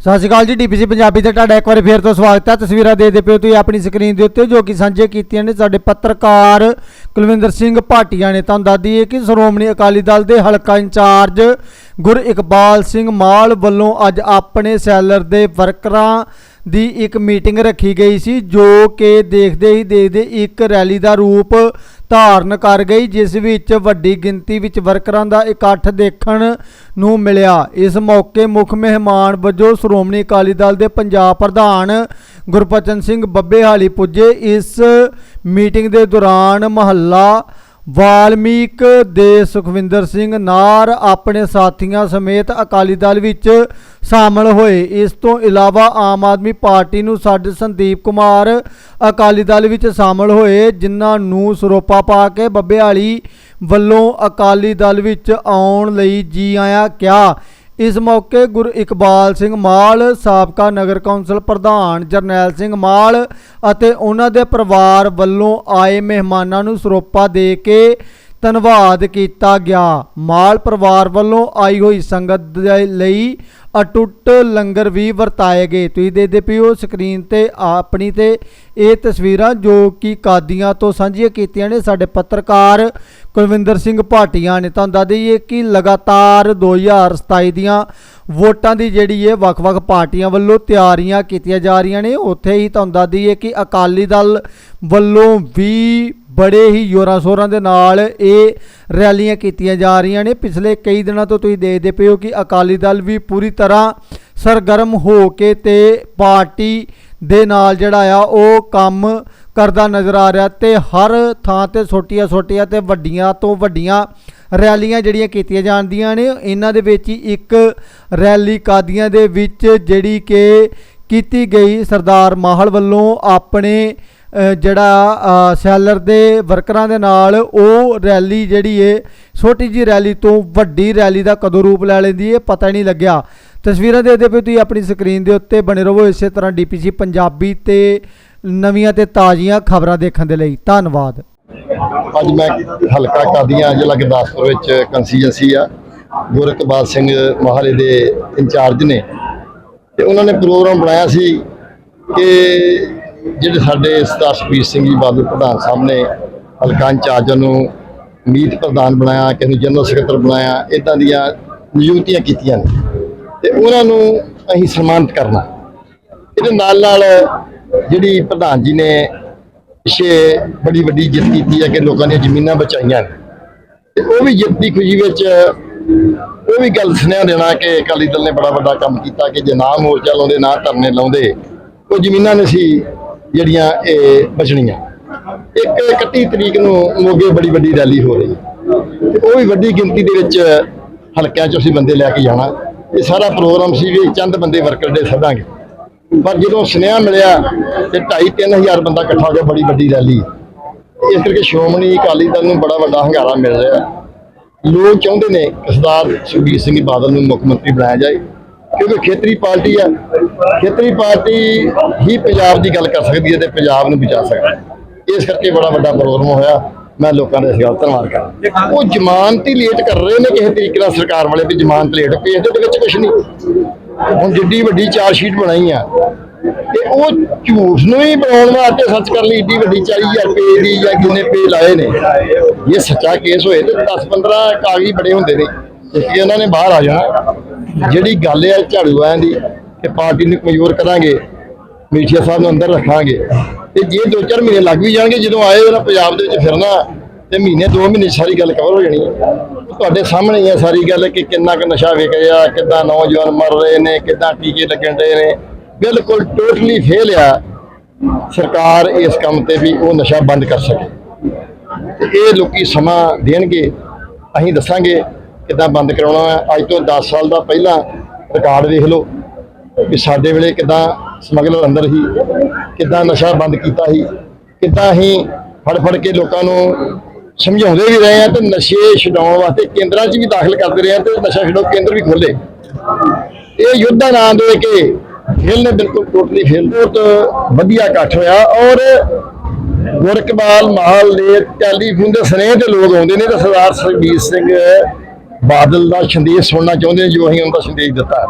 ਸਤਿ ਸ਼੍ਰੀ ਅਕਾਲ ਜੀ ਡੀਪੀਸੀ ਪੰਜਾਬੀ ਤੇ ਤੁਹਾਡਾ ਇੱਕ ਵਾਰੀ ਫੇਰ ਤੋਂ ਸਵਾਗਤ ਹੈ। ਤਸਵੀਰਾਂ ਦੇ ਦੇ ਪਿਓ ਤੁਸੀਂ ਆਪਣੀ ਸਕਰੀਨ ਦੇ ਉੱਤੇ, ਜੋ ਕਿ ਸਾਂਝੇ ਕੀਤੀਆਂ ਨੇ ਸਾਡੇ ਪੱਤਰਕਾਰ ਕੁਲਵਿੰਦਰ ਸਿੰਘ ਭਾਟੀਆ ਨੇ। ਤੁਹਾਨੂੰ ਦੱਸ ਦਈਏ ਕਿ ਸ਼੍ਰੋਮਣੀ ਅਕਾਲੀ ਦਲ ਦੇ ਹਲਕਾ ਇੰਚਾਰਜ ਗੁਰ ਇਕਬਾਲ ਸਿੰਘ ਮਾਲ ਵੱਲੋਂ ਅੱਜ ਆਪਣੇ ਸੈਲਰ ਦੇ ਵਰਕਰਾਂ ਦੀ ਇੱਕ ਮੀਟਿੰਗ ਰੱਖੀ ਗਈ ਸੀ, ਜੋ ਕਿ ਦੇਖਦੇ ਹੀ ਦੇਖਦੇ ਇੱਕ ਰੈਲੀ ਦਾ ਰੂਪ ਧਾਰਨ ਕਰ ਗਈ, ਜਿਸ ਵਿੱਚ ਵੱਡੀ ਗਿਣਤੀ ਵਿੱਚ ਵਰਕਰਾਂ ਦਾ ਇਕੱਠ ਦੇਖਣ ਨੂੰ ਮਿਲਿਆ। ਇਸ ਮੌਕੇ ਮੁੱਖ ਮਹਿਮਾਨ ਵਜੋਂ ਸ਼੍ਰੋਮਣੀ ਅਕਾਲੀ ਦਲ ਦੇ ਪੰਜਾਬ ਪ੍ਰਧਾਨ ਗੁਰਪਚਨ ਸਿੰਘ ਬੱਬੇਹਾਲੀ ਪੁੱਜੇ। ਇਸ ਮੀਟਿੰਗ ਦੇ ਦੌਰਾਨ ਮਹੱਲਾ ਵਾਲਮੀਕ ਦੇ ਸੁਖਵਿੰਦਰ ਸਿੰਘ ਨਾਰ ਆਪਣੇ ਸਾਥੀਆਂ ਸਮੇਤ ਅਕਾਲੀ ਦਲ ਵਿੱਚ ਸ਼ਾਮਲ ਹੋਏ। ਇਸ ਤੋਂ ਇਲਾਵਾ ਆਮ ਆਦਮੀ ਪਾਰਟੀ ਨੂੰ ਸਾਡੇ ਸੰਦੀਪ ਕੁਮਾਰ ਅਕਾਲੀ ਦਲ ਵਿੱਚ ਸ਼ਾਮਲ ਹੋਏ, ਜਿਨ੍ਹਾਂ ਨੂੰ ਸਰੋਪਾ ਪਾ ਕੇ ਬੱਬੇਹਾਲੀ ਵੱਲੋਂ ਅਕਾਲੀ ਦਲ ਵਿੱਚ ਆਉਣ ਲਈ ਜੀ ਆਇਆ ਕਿਹਾ। ਇਸ ਮੌਕੇ ਗੁਰ ਇਕਬਾਲ ਸਿੰਘ ਮਾਲ, ਸਾਬਕਾ ਨਗਰ ਕੌਂਸਲ ਪ੍ਰਧਾਨ ਜਰਨੈਲ ਸਿੰਘ ਮਾਲ ਅਤੇ ਉਹਨਾਂ ਦੇ ਪਰਿਵਾਰ ਵੱਲੋਂ ਆਏ ਮਹਿਮਾਨਾਂ ਨੂੰ ਸਰੋਪਾ ਦੇ ਕੇ ਧੰਨਵਾਦ ਕੀਤਾ ਗਿਆ। ਮਾਲ ਪਰਿਵਾਰ ਵੱਲੋਂ ਆਈ ਹੋਈ ਸੰਗਤ ਦੇ ਲਈ ਅਟੁੱਟ ਲੰਗਰ ਵੀ ਵਰਤਾਏ ਗਏ। ਤੁਸੀਂ ਦੇਖਦੇ ਪਿਓ ਸਕਰੀਨ ਤੇ ਆਪਣੀ ਤੇ ਇਹ ਤਸਵੀਰਾਂ ਜੋ ਕਿ ਕਾਦੀਆਂ ਤੋਂ ਸਾਂਝੀਆਂ ਕੀਤੀਆਂ ਨੇ। ਸਾਡੇ ਪੱਤਰਕਾਰ ਕੁਲਵਿੰਦਰ ਸਿੰਘ ਭਾਟੀਆ ਨੇ ਤੁਹਾਨੂੰ ਦੱਸ ਦਈਏ ਕਿ ਲਗਾਤਾਰ 2027 ਦੀਆਂ ਵੋਟਾਂ ਦੀ ਜਿਹੜੀ ਹੈ ਵੱਖ-ਵੱਖ ਪਾਰਟੀਆਂ ਵੱਲੋਂ ਤਿਆਰੀਆਂ ਕੀਤੀਆਂ ਜਾ ਰਹੀਆਂ ਨੇ, ਉੱਥੇ ਹੀ ਤੁਹਾਨੂੰ ਦੱਸ ਦਈਏ ਕਿ ਅਕਾਲੀ ਦਲ ਵੱਲੋਂ ਵੀ ਬੜੇ ਹੀ ਜ਼ੋਰਾਂ ਸ਼ੋਰਾਂ ਦੇ ਨਾਲ ਇਹ ਰੈਲੀਆਂ ਕੀਤੀਆਂ ਜਾ ਰਹੀਆਂ ਨੇ। ਪਿਛਲੇ ਕਈ ਦਿਨਾਂ ਤੋਂ ਤੁਸੀਂ ਦੇਖਦੇ ਪਏ ਹੋ ਕਿ ਅਕਾਲੀ ਦਲ ਵੀ ਪੂਰੀ ਤਰ੍ਹਾਂ ਸਰਗਰਮ ਹੋ ਕੇ ਤੇ ਪਾਰਟੀ ਦੇ ਨਾਲ ਜਿਹੜਾ ਆ, ਉਹ ਕੰਮ ਕਰਦਾ ਨਜ਼ਰ ਆ ਰਿਹਾ ਤੇ ਹਰ ਥਾਂ ਤੇ ਛੋਟੀਆਂ ਛੋਟੀਆਂ ਤੇ ਵੱਡੀਆਂ ਤੋਂ ਵੱਡੀਆਂ ਰੈਲੀਆਂ ਜਿਹੜੀਆਂ ਕੀਤੀਆਂ ਜਾਂਦੀਆਂ ਨੇ। ਇਹਨਾਂ ਦੇ ਵਿੱਚ ਹੀ ਇੱਕ ਰੈਲੀ ਕਾਦੀਆਂ ਦੇ ਵਿੱਚ ਜਿਹੜੀ ਕਿ ਕੀਤੀ ਗਈ ਸਰਦਾਰ ਮਾਹਲ ਵੱਲੋਂ ਆਪਣੇ ਜਿਹੜਾ ਸੈਲਰ ਦੇ ਵਰਕਰਾਂ ਦੇ ਨਾਲ ਉਹ ਰੈਲੀ ਜਿਹੜੀ ਏ, ਛੋਟੀ ਜੀ ਰੈਲੀ ਤੋਂ ਵੱਡੀ ਰੈਲੀ ਦਾ ਕਦੋਂ ਰੂਪ ਲੈ ਲੈਂਦੀ ਏ, ਪਤਾ ਹੀ ਨਹੀਂ ਲੱਗਿਆ। ਤਸਵੀਰਾਂ ਦੇਖਦੇ ਪਏ ਤੁਸੀਂ ਆਪਣੀ ਸਕਰੀਨ ਦੇ ਉੱਤੇ ਬਣੇ ਰਹੋ, ਇਸੇ ਤਰ੍ਹਾਂ ਡੀਪੀਸੀ ਪੰਜਾਬੀ ਤੇ ਨਵੀਆਂ ਤੇ ਤਾਜ਼ੀਆਂ ਖਬਰਾਂ ਦੇਖਣ ਦੇ ਲਈ। ਧੰਨਵਾਦ। ਅੱਜ ਮੈਂ ਹਲਕਾ ਕਾਦੀਆਂ ਜ਼ਿਲ੍ਹਾ ਗੁਰਦਾਸਪੁਰ ਵਿੱਚ ਕੰਸਟੀਚੁਐਂਸੀ ਆ। ਗੁਰਕਬਾਲ ਸਿੰਘ ਮਹਾਲੇ ਦੇ ਇੰਚਾਰਜ ਨੇ। ਤੇ ਉਹਨਾਂ ਨੇ ਪ੍ਰੋਗਰਾਮ ਬਣਾਇਆ ਸੀ ਕਿ ਜਿਹੜੇ ਸਾਡੇ ਸਰਦਾਰ ਸੁਖਬੀਰ ਸਿੰਘ ਜੀ ਬਾਦਲ ਪ੍ਰਧਾਨ ਸਾਹਿਬ ਨੇ ਹਲਕਾ ਇੰਚਾਰਜਾਂ ਨੂੰ ਮੀਤ ਪ੍ਰਧਾਨ ਬਣਾਇਆ, ਕਿਸੇ ਨੂੰ ਜਨਰਲ ਸਕੱਤਰ ਬਣਾਇਆ ਇਦਾਂ ਦੀਆਂ ਨਿਯੁਕਤੀਆਂ ਕੀਤੀਆਂ ਨੇ। ਤੇ ਉਹਨਾਂ ਨੂੰ ਅਸੀਂ ਸਨਮਾਨਿਤ ਕਰਨਾ। ਇਹਦੇ ਨਾਲ ਨਾਲ ਜਿਹੜੀ ਪ੍ਰਧਾਨ ਜੀ ਨੇ ਪਿੱਛੇ ਬੜੀ ਵੱਡੀ ਜਿੱਤ ਕੀਤੀ ਹੈ ਕਿ ਲੋਕਾਂ ਦੀਆਂ ਜ਼ਮੀਨਾਂ ਬਚਾਈਆਂ ਨੇ। ਤੇ ਉਹ ਵੀ ਜਿੱਤ ਦੀ ਖੁਸ਼ੀ ਵਿੱਚ ਉਹ ਵੀ ਗੱਲ ਸੁਨੇਹਾ ਦੇਣਾ ਕਿ ਅਕਾਲੀ ਦਲ ਨੇ ਬੜਾ ਵੱਡਾ ਕੰਮ ਕੀਤਾ ਕਿ ਜੇ ਨਾ ਮੋਰਚਾ ਲਾਉਂਦੇ, ਨਾ ਧਰਨੇ ਲਾਉਂਦੇ, ਉਹ ਜ਼ਮੀਨਾਂ ਨੇ ਸੀ ਜਿਹੜੀਆਂ ਇਹ ਬਚਣੀਆਂ। ਇੱਕ 31 ਤਰੀਕ ਨੂੰ ਮੋਗੇ ਬੜੀ ਵੱਡੀ ਰੈਲੀ ਹੋ ਰਹੀ ਹੈ। ਤੇ ਉਹ ਵੀ ਵੱਡੀ ਗਿਣਤੀ ਦੇ ਵਿੱਚ ਹਲਕਿਆਂ 'ਚ ਅਸੀਂ ਬੰਦੇ ਲੈ ਕੇ ਜਾਣਾ। ਇਹ ਸਾਰਾ ਪ੍ਰੋਗਰਾਮ ਸੀ ਵੀ ਚੰਦ ਬੰਦੇ ਵਰਕਰ ਦੇ ਸੱਦਾਂਗੇ। ਪਰ ਜਦੋਂ ਸੁਨੇਹਾ ਮਿਲਿਆ ਤੇ 2.5-3000 ਬੰਦਾ ਇਕੱਠਾ ਹੋ ਗਿਆ, ਬੜੀ ਵੱਡੀ ਰੈਲੀ। ਇਸ ਕਰਕੇ ਸ਼੍ਰੋਮਣੀ ਅਕਾਲੀ ਦਲ ਨੂੰ ਬੜਾ ਵੱਡਾ ਹੰਗਾਰਾ ਮਿਲ ਰਿਹਾ ਲੋਕ ਚਾਹੁੰਦੇ ਨੇ ਕਿ ਸਰਦਾਰ ਸੁਖਬੀਰ ਸਿੰਘ ਬਾਦਲ ਨੂੰ ਮੁੱਖ ਮੰਤਰੀ ਬਣਾਇਆ ਜਾਏ, ਕਿਉਂਕਿ ਖੇਤਰੀ ਪਾਰਟੀ ਆ। ਖੇਤਰੀ ਪਾਰਟੀ ਹੀ ਪੰਜਾਬ ਦੀ ਗੱਲ ਕਰ ਸਕਦੀ ਹੈ ਤੇ ਪੰਜਾਬ ਨੂੰ ਬਚਾ ਸਕਦੀ ਹੈ। ਇਸ ਕਰਕੇ ਬੜਾ ਵੱਡਾ ਪ੍ਰੋਗਰਾਮ ਹੋਇਆ। ਮੈਂ ਲੋਕਾਂ ਦਾ ਇਸ ਗੱਲ ਧੰਨਵਾਦ ਕਰਦਾ ਉਹ ਜ਼ਮਾਨਤ ਹੀ ਲੇਟ ਕਰ ਰਹੇ ਨੇ ਕਿਸੇ ਤਰੀਕੇ ਨਾਲ ਸਰਕਾਰ ਵਾਲੇ ਵੀ ਜ਼ਮਾਨਤ ਲੇਟ ਪਈ ਇਹਦੇ ਵਿੱਚ ਕੁਝ ਨਹੀਂ। ਹੁਣ ਜਿੱਡੀ ਵੱਡੀ ਚਾਰ ਸ਼ੀਟ ਬਣਾਈ ਆ, ਤੇ ਉਹ ਝੂਠ ਨੂੰ ਹੀ ਬਣਾਉਣ ਵਾਸਤੇ ਸੱਚ ਕਰ ਲਈ, ਏਡੀ ਵੱਡੀ 40000 ਰੁਪਏ ਦੀ ਜਾਂ ਕਿੰਨੇ ਪੇ ਲਾਏ ਨੇ। ਇਹ ਸੱਚਾ ਕੇਸ ਹੋਏ ਤੇ 10 15 ਕਾਗਜ਼ ਬੜੇ ਹੁੰਦੇ ਨੇ ਇਸ ਲਈ ਉਹਨਾਂ ਨੇ ਬਾਹਰ ਆ ਜਾਣਾ। ਜਿਹੜੀ ਗੱਲ ਹੈ ਝਾੜੂ ਆਇਆਂ ਦੀ ਕਿ ਪਾਰਟੀ ਨੂੰ ਕਮਜ਼ੋਰ ਕਰਾਂਗੇ ਮੀਠੀਆ ਸਾਹਿਬ ਨੂੰ ਅੰਦਰ ਰੱਖਾਂਗੇ। ਤੇ ਜੇ ਦੋ ਚਾਰ ਮਹੀਨੇ ਲੱਗ ਵੀ ਜਾਣਗੇ, ਜਦੋਂ ਆਏ ਉਹਨਾਂ ਪੰਜਾਬ ਦੇ ਵਿੱਚ ਫਿਰਨਾ, ਤੇ ਮਹੀਨੇ, ਦੋ ਮਹੀਨੇ ਸਾਰੀ ਗੱਲ ਕਵਰ ਹੋ ਜਾਣੀ ਹੈ। ਤੁਹਾਡੇ ਸਾਹਮਣੇ ਹੀ ਹੈ ਸਾਰੀ ਗੱਲ ਕਿ ਕਿੰਨਾ ਕੁ ਨਸ਼ਾ ਵਿਕ ਰਿਹਾ, ਕਿੱਦਾਂ ਨੌਜਵਾਨ ਮਰ ਰਹੇ ਨੇ, ਕਿੱਦਾਂ ਟੀਕੇ ਲੱਗਣ ਰਹੇ ਨੇ। ਬਿਲਕੁਲ ਟੋਟਲੀ ਫੇਲ ਆ। ਸਰਕਾਰ ਇਸ ਕੰਮ ਤੇ ਵੀ ਉਹ ਨਸ਼ਾ ਬੰਦ ਕਰ ਸਕੇ। ਇਹ ਲੋਕੀ ਸਮਾਂ ਦੇਣਗੇ। ਅਸੀਂ ਦੱਸਾਂਗੇ ਕਿੱਦਾਂ ਬੰਦ ਕਰਾਉਣਾ ਹੈ। ਅੱਜ ਤੋਂ 10 ਸਾਲ ਦਾ ਪਹਿਲਾਂ ਰਿਕਾਰਡ ਵੇਖ ਲਓ। ਕਿ ਸਾਡੇ ਵੇਲੇ ਕਿੱਦਾਂ ਸਮਗਲਰ ਅੰਦਰ ਹੀ ਕਿੱਦਾਂ ਨਸ਼ਾ ਬੰਦ ਕੀਤਾ ਸੀ, ਕਿੱਦਾਂ ਅਸੀਂ ਫੜ ਫੜ ਕੇ ਲੋਕਾਂ ਨੂੰ ਸਮਝਾਉਂਦੇ ਵੀ ਰਹੇ ਆ ਤੇ ਨਸ਼ੇ ਛਡਾਉਣ ਵਾਸਤੇ ਕੇਂਦਰਾਂ 'ਚ ਵੀ ਦਾਖਲ ਕਰਦੇ ਰਹੇ ਆ ਤੇ ਨਸ਼ਾ ਛਡਾਓ ਕੇਂਦਰ ਵੀ ਖੋਲੇ ਇਹ ਯੁੱਧ ਦਾ ਦੇ ਕੇ ਫੇਲ ਨੇ ਬਿਲਕੁਲ ਟੋਟਲੀ ਫੇਲ ਬਹੁਤ ਵਧੀਆ ਇਕੱਠ ਹੋਇਆ ਔਰ ਗੁਰਕਬਾਲ ਮਾਹਲ ਦੇ ਟੈਲੀਫੋਨ ਦੇ ਸਨੇਹ ਤੇ ਲੋਕ ਆਉਂਦੇ ਨੇ ਤੇ ਸਰਦਾਰ ਸੁਖਬੀਰ ਸਿੰਘ ਬਾਦਲ ਦਾ ਸੰਦੇਸ਼ ਸੁਣਨਾ ਚਾਹੁੰਦੇ ਨੇ ਜੋ ਅਸੀਂ ਉਹਨਾਂ ਦਾ ਸੰਦੇਸ਼ ਦਿੱਤਾ।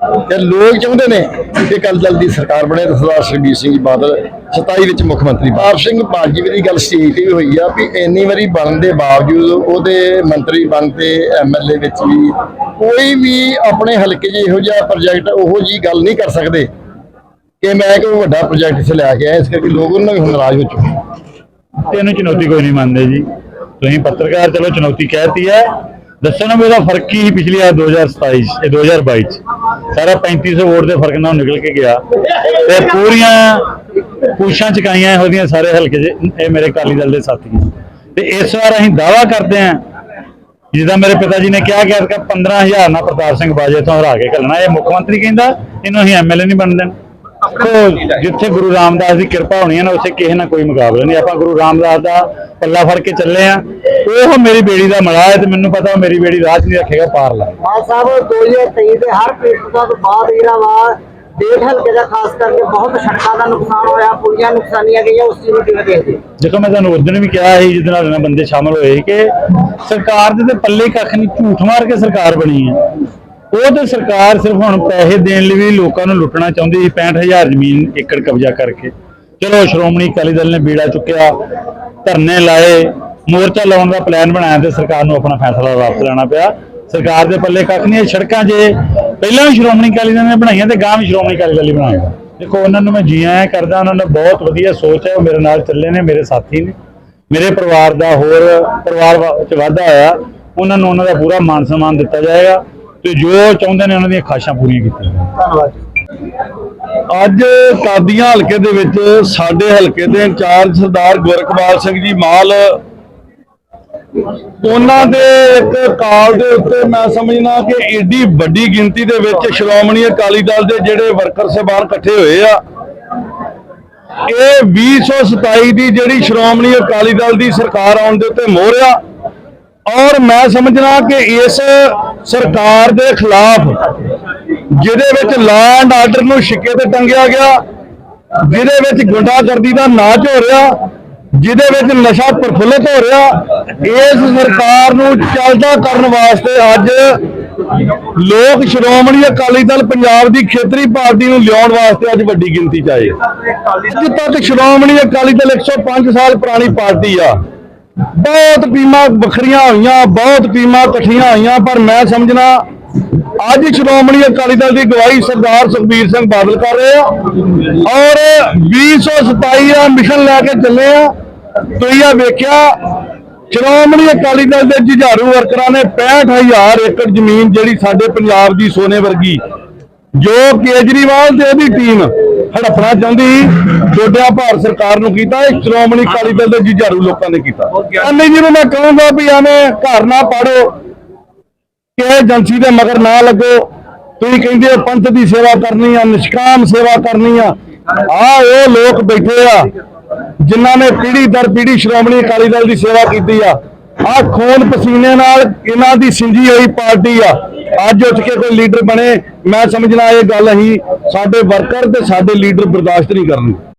ਤੇ ਲੋਕ ਚਾਹੁੰਦੇ ਨੇ ਕਿ ਕੱਲ ਦਲ ਸਰਕਾਰ ਬਣੇ ਤੇ ਸਰਦਾਰ ਸੁਖਬੀਰ ਸਿੰਘ ਬਾਦਲ 27 ਵਿੱਚ ਮੁੱਖ ਮੰਤਰੀ ਆਪ ਸਿੰਘ ਬਾਜੀ ਦੀ ਗੱਲ ਸਟੇਜ ਤੇ ਵੀ ਹੋਈ ਆ ਵੀ ਇੰਨੀ ਵਾਰੀ ਬਣਨ ਦੇ ਬਾਵਜੂਦ ਉਹਦੇ ਮੰਤਰੀ ਬਣ ਤੇ ਐਮਐਲਏ ਵਿੱਚ ਵੀ ਕੋਈ ਵੀ ਆਪਣੇ ਹਲਕੇ 'ਚ ਇਹੋ ਜਿਹਾ ਪ੍ਰੋਜੈਕਟ ਉਹੋ ਜੀ ਗੱਲ ਨਹੀਂ ਕਰ ਸਕਦੇ ਕਿ ਮੈਂ ਕੋਈ ਵੱਡਾ ਪ੍ਰੋਜੈਕਟ ਇੱਥੇ ਲੈ ਕੇ ਆਇਆ, ਇਸ ਕਰਕੇ ਲੋਕ ਉਹਨਾਂ ਨਾਲ ਵੀ ਹੁਣ ਨਾਰਾਜ਼ ਹੋ ਚੁੱਕੇ ਤੇ ਚੁਣੌਤੀ ਕੋਈ ਨਹੀਂ ਮੰਨਦੇ ਜੀ। ਤੁਸੀਂ ਪੱਤਰਕਾਰ ਚਲੋ ਚੁਣੌਤੀ ਕਹਿਤੀ ਹੈ। ਦੱਸੋ ਨਾ ਵੀ ਇਹਦਾ ਫ਼ਰਕ ਕੀ ਸੀ ਪਿਛਲੀ ਵਾਰ 2027 ਚ, ਇਹ 2022 ਚ। ਸਾਰਾ 3500 ਵੋਟ ਦੇ ਫ਼ਰਕ ਨਾਲ ਨਿਕਲ ਕੇ ਗਿਆ। ਤੇ ਪੂਰੀਆਂ ਪੁੱਛਾਂ ਚਕਾਈਆਂ ਉਹਦੀਆਂ ਸਾਰੇ ਹਲਕੇ 'ਚ ਇਹ ਮੇਰੇ ਅਕਾਲੀ ਦਲ ਦੇ ਸਾਥੀ। ਤੇ ਇਸ ਵਾਰ ਅਸੀਂ ਦਾਵਾ ਕਰਦੇ ਹਾਂ, ਜਿੱਦਾਂ ਮੇਰੇ ਪਿਤਾ ਜੀ ਨੇ ਕਿਹਾ ਕਿ 15000 ਨਾਲ ਪ੍ਰਤਾਪ ਸਿੰਘ ਬਾਜੇ ਤੋਂ ਹਰਾ ਕੇ ਘੱਲਣਾ, ਇਹ ਮੁੱਖ ਮੰਤਰੀ ਕਹਿੰਦਾ, ਇਹਨੂੰ ਅਸੀਂ ਐਮਐਲਏ ਨਹੀਂ ਬਣ ਦੇਣਾ। ਤੋ ਜਿੱਥੇ ਗੁਰੂ ਰਾਮਦਾਸ ਦੀ ਕਿਰਪਾ ਹੋਣੀ ਹੈ ਨਾ ਉੱਥੇ ਕਿਸੇ ਨਾਲ ਕੋਈ ਮੁਕਾਬਲਾ ਨਹੀਂ। ਆਪਾਂ ਗੁਰੂ ਰਾਮਦਾਸ ਦਾ ਪੱਲਾ ਫੜ ਕੇ ਚੱਲੇ ਆ। ਉਹ ਮੇਰੀ ਬੇੜੀ ਦਾ ਮੜਾ ਹੈ ਤੇ ਮੈਨੂੰ ਪਤਾ ਮੇਰੀ ਬੇੜੀ 'ਚ ਨਹੀਂ ਰੱਖੇਗਾ ਪਾਰ ਲਾ। ਬਾਦ ਸਾਹਿਬ 2023 ਦੇ ਹਰ ਪੀੜਤਾਂ ਤੋਂ ਬਾਅਦ ਜਿਹੜਾ ਵਾ ਦੇਖ ਹਲਕੇ ਦਾ ਖਾਸ ਕਰਕੇ ਬਹੁਤ ਸੜਕਾਂ ਦਾ ਨੁਕਸਾਨ ਹੋਇਆ ਪੁਲੀਆਂ ਨੁਕਸਾਨੀਆਂ ਗਈਆਂ ਉਸ ਚੀਜ਼ ਨੂੰ ਕਿਵੇਂ ਦੇਖਦੇ? ਦੇਖੋ ਮੈਂ ਤੁਹਾਨੂੰ ਉਦੋਂ ਵੀ ਕਿਹਾ ਸੀ ਜਿਹਦੇ ਨਾਲ ਬੰਦੇ ਸ਼ਾਮਲ ਹੋਏ ਕਿ ਸਰਕਾਰ ਦੇ ਤੇ ਪੱਲੇ ਕੱਖ ਨਹੀਂ ਝੂਠ ਮਾਰ ਕੇ ਸਰਕਾਰ ਬਣੀ ਹੈ। ਉਹ ਤੇ ਸਰਕਾਰ ਸਿਰਫ ਹੁਣ ਪੈਸੇ ਦੇਣ ਲਈ ਵੀ ਲੋਕਾਂ ਨੂੰ ਲੁੱਟਣਾ ਚਾਹੁੰਦੀ ਸੀ 65000 ਜ਼ਮੀਨ ਏਕੜ ਕਬਜ਼ਾ ਕਰਕੇ। ਚਲੋ ਸ਼੍ਰੋਮਣੀ ਅਕਾਲੀ ਦਲ ਨੇ ਬੀੜਾ ਚੁੱਕਿਆ, ਧਰਨੇ ਲਾਏ, ਮੋਰਚਾ ਲਾਉਣ ਦਾ ਪਲਾਨ ਬਣਾਇਆ ਤੇ ਸਰਕਾਰ ਨੂੰ ਆਪਣਾ ਫੈਸਲਾ ਵਾਪਸ ਲੈਣਾ ਪਿਆ। ਸਰਕਾਰ ਦੇ ਪੱਲੇ ਕੱਖ ਨਹੀਂ ਹੈ, ਸੜਕਾਂ ਜੇ ਪਹਿਲਾਂ ਵੀ ਸ਼੍ਰੋਮਣੀ ਅਕਾਲੀ ਦਲ ਨੇ ਬਣਾਈਆਂ ਤੇ ਗਾਂ ਵੀ ਸ਼੍ਰੋਮਣੀ ਅਕਾਲੀ ਦਲ ਹੀ ਬਣਾਏਗਾ ਦੇਖੋ, ਉਹਨਾਂ ਨੂੰ ਮੈਂ ਜੀ ਆਇਆਂ ਕਰਦਾ, ਉਹਨਾਂ ਨੇ ਬਹੁਤ ਵਧੀਆ ਸੋਚ ਹੈ, ਉਹ ਮੇਰੇ ਨਾਲ ਚੱਲੇ ਨੇ, ਮੇਰੇ ਸਾਥੀ ਨੇ। ਮੇਰੇ ਪਰਿਵਾਰ ਦਾ ਹੋਰ ਪਰਿਵਾਰ ਚ ਵਾਧਾ ਹੋਇਆ, ਉਹਨਾਂ ਨੂੰ ਉਹਨਾਂ ਦਾ ਪੂਰਾ ਮਾਨ ਸਨਮਾਨ ਦਿੱਤਾ ਜਾਏਗਾ। ਤੇ ਜੋ ਚਾਹੁੰਦੇ ਨੇ ਉਹਨਾਂ ਦੀਆਂ ਖਾਸ਼ਾਂ ਪੂਰੀਆਂ ਕੀਤੀਆਂ। ਧੰਨਵਾਦ ਅੱਜ ਕਾਦੀਆਂ ਹਲਕੇ ਦੇ ਵਿੱਚ ਸਾਡੇ ਹਲਕੇ ਦੇ ਇੰਚਾਰਜ ਸਰਦਾਰ ਗੁਰਕਵਾਲ ਸਿੰਘ ਜੀ ਮਾਲ ਉਹਨਾਂ ਦੇ ਇੱਕ ਕਾਲ ਦੇ ਉੱਤੇ ਮੈਂ ਸਮਝਣਾ ਕਿ ਏਡੀ ਵੱਡੀ ਗਿਣਤੀ ਦੇ ਵਿੱਚ ਸ਼੍ਰੋਮਣੀ ਅਕਾਲੀ ਦਲ ਦੇ ਜਿਹੜੇ ਵਰਕਰ ਸਹਿਬਾਨ ਇਕੱਠੇ ਹੋਏ ਆ ਇਹ 2027 ਦੀ ਜਿਹੜੀ ਸ਼੍ਰੋਮਣੀ ਅਕਾਲੀ ਦਲ ਦੀ ਸਰਕਾਰ ਆਉਣ ਦੇ ਉੱਤੇ ਮੋਹਰ ਆ ਔਰ ਮੈਂ ਸਮਝਣਾ ਕਿ ਇਸ ਸਰਕਾਰ ਦੇ ਖਿਲਾਫ, ਜਿਹਦੇ ਵਿੱਚ ਲਾ ਐਂਡ ਆਰਡਰ ਨੂੰ ਛਿੱਕੇ ਤੇ ਟੰਗਿਆ ਗਿਆ, ਜਿਹਦੇ ਵਿੱਚ ਗੁੰਡਾਗਰਦੀ ਦਾ ਨਾਚ ਹੋ ਰਿਹਾ, ਜਿਹਦੇ ਵਿੱਚ ਨਸ਼ਾ ਪ੍ਰਫੁੱਲਤ ਹੋ ਰਿਹਾ, ਇਸ ਸਰਕਾਰ ਨੂੰ ਚਲਦਾ ਕਰਨ ਵਾਸਤੇ ਅੱਜ ਲੋਕ ਸ਼੍ਰੋਮਣੀ ਅਕਾਲੀ ਦਲ ਪੰਜਾਬ ਦੀ ਖੇਤਰੀ ਪਾਰਟੀ ਨੂੰ ਲਿਆਉਣ ਵਾਸਤੇ ਅੱਜ ਵੱਡੀ ਗਿਣਤੀ 'ਚ ਆਏ। ਅੱਜ ਤੱਕ ਸ਼੍ਰੋਮਣੀ ਅਕਾਲੀ ਦਲ 105 ਸਾਲ ਪੁਰਾਣੀ ਪਾਰਟੀ ਆ। ਬਹੁਤ ਟੀਮਾਂ ਵੱਖਰੀਆਂ ਹੋਈਆਂ, ਬਹੁਤ ਟੀਮਾਂ ਇਕੱਠੀਆਂ ਹੋਈਆਂ, ਪਰ ਮੈਂ ਸਮਝਣਾ ਅੱਜ ਸ਼੍ਰੋਮਣੀ ਅਕਾਲੀ ਦਲ ਦੀ ਗਵਾਹੀ ਸਰਦਾਰ ਸੁਖਬੀਰ ਸਿੰਘ ਬਾਦਲ ਕਰ ਰਹੇ ਆ। ਔਰ 2027 ਦਾ ਮਿਸ਼ਨ ਲੈ ਕੇ ਚੱਲੇ ਆ। ਤੁਸੀਂ ਆ ਵੇਖਿਆ, ਸ਼੍ਰੋਮਣੀ ਅਕਾਲੀ ਦਲ ਦੇ ਜੁਝਾਰੂ ਵਰਕਰਾਂ ਨੇ 65000 ਏਕੜ ਜ਼ਮੀਨ ਜਿਹੜੀ ਸਾਡੇ ਪੰਜਾਬ ਦੀ ਸੋਨੇ ਵਰਗੀ, ਜੋ ਕੇਜਰੀਵਾਲ ਤੇ ਉਹਦੀ ਟੀਮ ਹੜਪਣਾ ਚਾਹੁੰਦੀ ਡੋਡਿਆਂ ਭਾਰਤ ਸਰਕਾਰ ਨੂੰ ਕੀਤਾ ਇਹ ਸ਼੍ਰੋਮਣੀ ਅਕਾਲੀ ਦਲ ਦੇ ਜੁਝਾਰੂ ਲੋਕਾਂ ਨੇ ਕੀਤਾ। ਅੰਨੀ ਜੀ ਨੂੰ ਮੈਂ ਕਹੂੰਗਾ ਵੀ ਐਵੇਂ ਘਰ ਨਾ ਪਾੜੋ ਕਿ ਏਜੰਸੀ ਦੇ ਮਗਰ ਨਾ ਲੱਗੋ। ਤੁਸੀਂ ਕਹਿੰਦੇ ਹੋ ਪੰਥ ਦੀ ਸੇਵਾ ਕਰਨੀ ਆ ਨਿਸ਼ਕਾਮ ਸੇਵਾ ਕਰਨੀ ਆ। ਆ ਉਹ ਲੋਕ ਬੈਠੇ ਆ ਜਿਨ੍ਹਾਂ ਨੇ ਪੀੜ੍ਹੀ ਦਰ ਪੀੜ੍ਹੀ ਸ਼੍ਰੋਮਣੀ ਅਕਾਲੀ ਦਲ ਦੀ ਸੇਵਾ ਕੀਤੀ ਆ। ਆ ਖੂਨ ਪਸੀਨੇ ਨਾਲ ਇਹਨਾਂ ਦੀ ਸਿੰਜੀ ਹੋਈ ਪਾਰਟੀ ਆ। ਅੱਜ ਉੱਠ ਕੇ ਕੋਈ ਲੀਡਰ ਬਣੇ, ਮੈਂ ਸਮਝਣਾ ਇਹ ਗੱਲ ਅਸੀਂ ਸਾਡੇ ਵਰਕਰ ਤੇ ਸਾਡੇ ਲੀਡਰ ਬਰਦਾਸ਼ਤ ਨਹੀਂ ਕਰਨਗੇ।